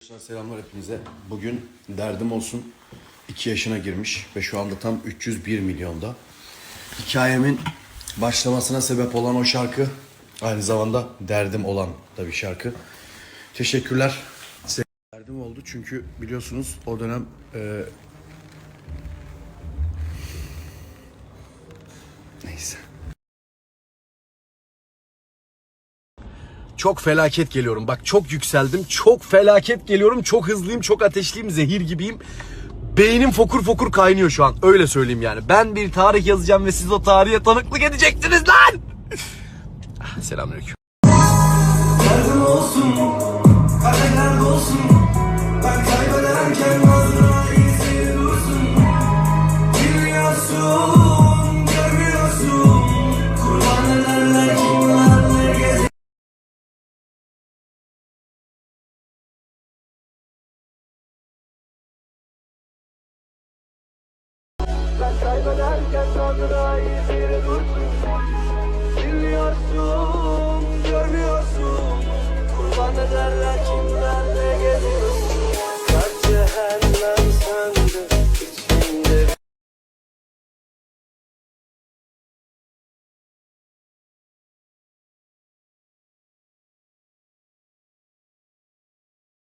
Arkadaşlar selamlar hepinize. Bugün derdim olsun 2 yaşına girmiş ve şu anda tam 301 milyonda. Hikayemin başlamasına sebep olan o şarkı aynı zamanda derdim olan da bir şarkı. Teşekkürler. Derdim oldu çünkü biliyorsunuz o dönem e, neyse. Çok felaket geliyorum. Bak çok yükseldim. Çok felaket geliyorum. Çok hızlıyım, çok ateşliyim, zehir gibiyim. Beynim fokur fokur kaynıyor şu an. Öyle söyleyeyim yani. Ben bir tarih yazacağım ve siz o tarihe tanıklık edeceksiniz lan. Ah, Selamünaleyküm. Olsun, kaybederken sandığına izini durdum Bilmiyorsun, görmüyorsun. Kurban ederler ki